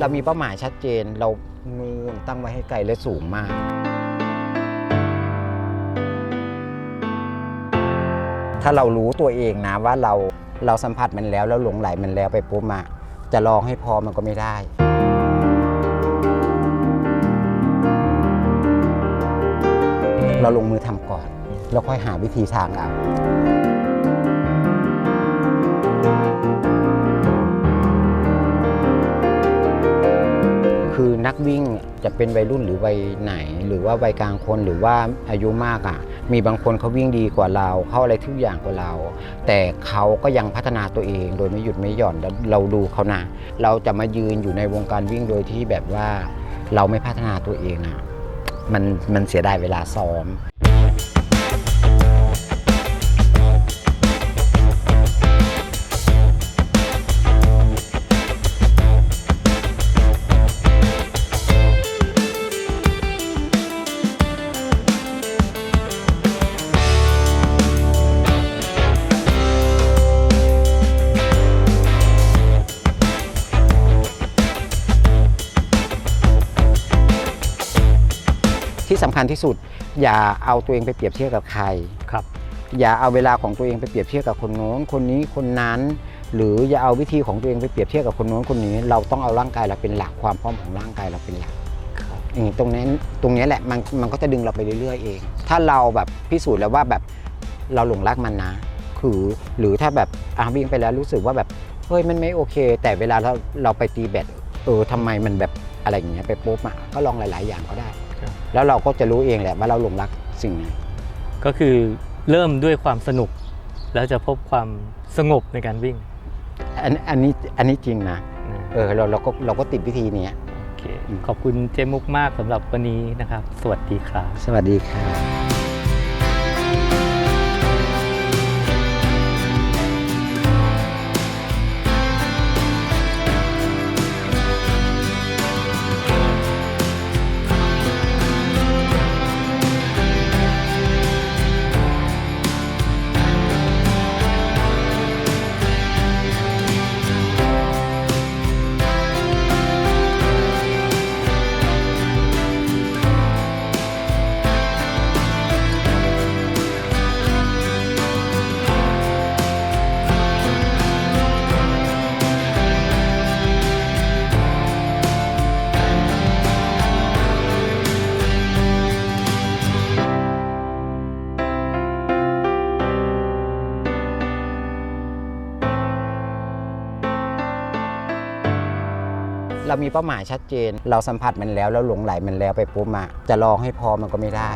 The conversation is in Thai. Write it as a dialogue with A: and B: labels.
A: เรามีเป้าหมายชัดเจน เรามือตั้งไว้ให้ไกลและสูงมาก ถ้าเรารู้ตัวเองนะว่าเราเราสัมผัสมันแล้วแล้วหลงไหลมันแล้วไปปุ๊บมาจะลองให้พอมันก็ไม่ได้เราลงมือทำก่อน แล้วค่อยหาวิธีทางเอา คือนักวิ่งจะเป็นวัยรุ่นหรือวัยไหน หรือว่าวัยกลางคนหรือว่าอายุมากอะ มีบางคนเขาวิ่งดีกว่าเรา เขาอะไรทุกอย่างกว่าเรา แต่เขาก็ยังพัฒนาตัวเองโดยไม่หยุดไม่หย่อนแล้วเราดูเขานะ เราจะมายืนอยู่ในวงการวิ่งโดยที่แบบว่าเราไม่พัฒนาตัวเองอะมันมันเสียดายเวลาซ้อม ที่สำคัญที่สุด อย่าเอาตัวเองไปเปรียบเทียบกับใคร
B: ครับ
A: อย่าเอาเวลาของตัวเองไปเปรียบเทียบกับคนโน้นคนนี้คนนั้น หรืออย่าเอาวิธีของตัวเองไปเปรียบเทียบกับคนโน้นคนนี้ เราต้องเอาร่างกายเราเป็นหลักความพร้อมของร่างกายเราเป็นหลัก
B: ครับ
A: อืมตรงนี้ตรงนี้แหละมันมันก็จะดึงเราไปเรื่อยๆเอง ถ้าเราแบบพิสูจน์แล้วว่าแบบเราหลงรักมันนะคือหรือถ้าแบบอะวิ่งไปแล้วรู้สึกว่าแบบเฮ้ยมันไม่โอเค แต่เวลาเราเราไปตีแบตเออทำไมมันแบบอะไรอย่างเงี้ยไปปุ๊บอะก็ลองหลาย ๆ อย่างก็ได้
B: ครับ
A: แล้วเราก็จะรู้เองแหละว่าเราหลงรักสิ่งไหน
B: ก็คือเริ่มด้วยความสนุก แล้วจะพบความสงบในการวิ่ง
A: อันอันนี้อันนี้จริงนะ
B: นะ
A: เออเราเราก็เราก็ติดวิธีเนี้ย
B: โอเค
A: อืม
B: ขอบคุณเจมุกมากสำหรับวันนี้นะครับ สวัสดีครับ
A: สวัสดีค่ะ เรามีเป้าหมายชัดเจน เราสัมผัสมันแล้วแล้วหลงไหลมันแล้วไปปุ๊บมาจะลองให้พอมันก็ไม่ได้